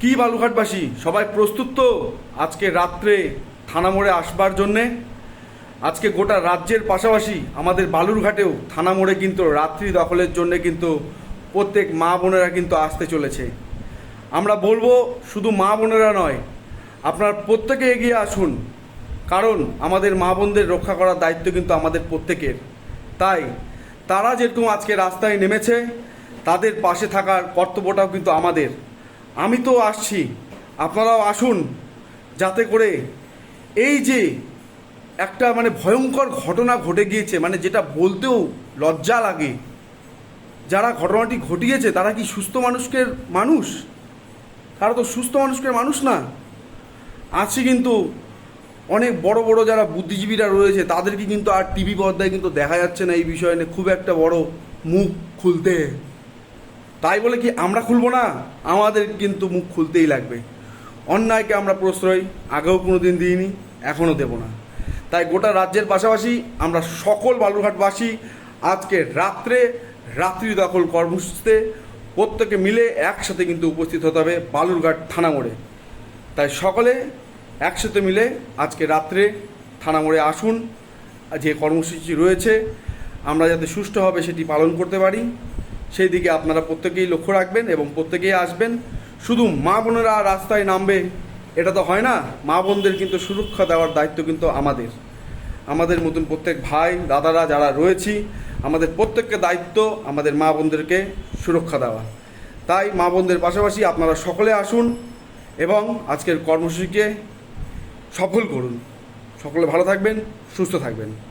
কি বালুঘাটবাসী? সবাই প্রস্তুত তো? আজকে রাত্রে থানা মোড়ে আসবার জন্যে? আজকে গোটা রাজ্যের পাশাপাশি আমাদের বালুরঘাটেও থানা মোড়ে কিন্তু রাত্রি দখলের জন্য কিন্তু প্রত্যেক মা বোনেরা কিন্তু আসতে চলেছে। আমরা বলব শুধু মা বোনেরা নয়, আপনার প্রত্যেকে এগিয়ে আসুন। কারণ আমাদের মা বোনদের রক্ষা করার দায়িত্ব কিন্তু আমাদের প্রত্যেকের। তাই তারা যেরকম আজকে রাস্তায় নেমেছে, তাদের পাশে থাকার কর্তব্যটাও কিন্তু আমাদের। আমি তো আসছি। আপনারাও আসুন। যাতে করে এই যে একটা মানে ভয়ঙ্কর ঘটনা ঘটে গিয়েছে মানে যেটা বলতেও লজ্জা লাগে। যারা ঘটনাটি ঘটিয়েছে, তারা কি সুস্থ মানুষকে মানুষ? তারা তো সুস্থ মানুষকে মানুষ না। আছে কিন্তু অনেক বড় বড় যারা বুদ্ধিজীবীরা রয়েছে, তাদেরকে কিন্তু আর টিভি পর্দায় কিন্তু দেখা যাচ্ছে না এই বিষয় নিয়ে। খুব একটা বড় মুখ খুলতে তাই বলে কি আমরা খুলবো না? আমাদের কিন্তু মুখ খুলতেই লাগবে। অন্যায়কে আমরা প্রশ্রয় আগেও কোনো দিন দিইনি, এখনও দেব না। তাই গোটা রাজ্যের পাশাপাশি আমরা সকল বালুরঘাটবাসী আজকে রাত্রে রাত্রি দখল কর্মসূচিতে প্রত্যেকে মিলে একসাথে কিন্তু উপস্থিত হতে হবে বালুরঘাট থানা মোড়ে। তাই সকলে একসাথে মিলে আজকে রাত্রে থানা মোড়ে আসুন, যে কর্মসূচি রয়েছে, আমরা যাতে সুষ্ঠুভাবে সেটি পালন করতে পারি। সেই দিকে আপনারা প্রত্যেকেই লক্ষ্য রাখবেন এবং প্রত্যেকেই আসবেন। শুধু মা বোনেরা রাস্তায় নামবে, এটা তো হয় না। মা বোনদের কিন্তু সুরক্ষা দেওয়ার দায়িত্ব কিন্তু আমাদের। আমাদের মতন প্রত্যেক ভাই, দাদারা যারা রয়েছি, আমাদের প্রত্যেককে দায়িত্ব আমাদের মা বোনদেরকে সুরক্ষা দেওয়া। তাই মা বোনদের পাশাপাশি আপনারা সকলে আসুন এবং আজকের কর্মসূচিকে সফল করুন। সকলে ভালো থাকবেন, সুস্থ থাকবেন।